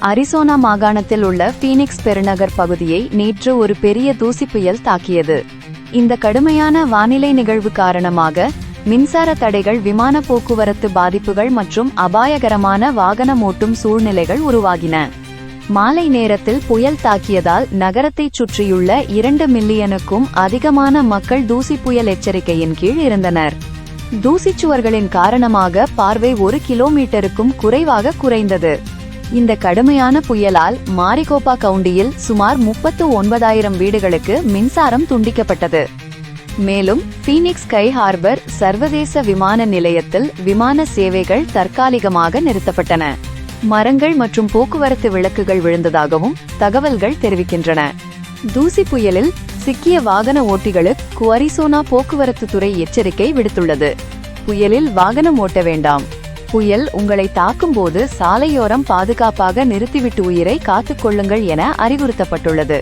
Arizona மாகாணத்தில் உள்ள Phoenix பெருநகர் பகுதியை நேற்று ஒரு பெரிய தூசி புயல் தாக்கியது. இந்த கடுமையான வானிலை நிகழ்வு காரணமாக மின்சார தடைகள் விமான போக்குவரத்து பாதிப்புகள் மற்றும் அபாயகரமான வாகனம் ஓட்டும் சூழ்நிலைகள் உருவாகின. மாலை நேரத்தில் புயல் தாக்கியதால் நகரத்தைச் சுற்றியுள்ள இரண்டு மில்லியனுக்கும் அதிகமான மக்கள் தூசி புயல் எச்சரிக்கையின் கீழ் இருந்தனர். தூசிச்சுவர்களின் காரணமாக பார்வை ஒரு கிலோமீட்டருக்கும் குறைவாக குறைந்தது. இந்த கடுமையான புயலால் மாரிகோப்பா கவுண்டியில் சுமார் முப்பத்து ஒன்பதாயிரம் வீடுகளுக்கு மின்சாரம் துண்டிக்கப்பட்டது. மேலும் பீனிக்ஸ் கை ஹார்பர் சர்வதேச விமான நிலையத்தில் விமான சேவைகள் தற்காலிகமாக நிறுத்தப்பட்டன. மரங்கள் மற்றும் போக்குவரத்து விளக்குகள் விழுந்ததாகவும் தகவல்கள் தெரிவிக்கின்றன. தூசி புயலில் சிக்கிய வாகன ஓட்டிகளுக்கு குவரிசோனா போக்குவரத்து துறை எச்சரிக்கை விடுத்துள்ளது. புயலில் வாகனம் ஓட்ட வேண்டாம். புயல் உங்களை தாக்கும்போது சாலையோரம் பாதுகாப்பாக நிறுத்திவிட்டு உயிரை காத்துக்கொள்ளுங்கள் என அறிவுறுத்தப்பட்டுள்ளது.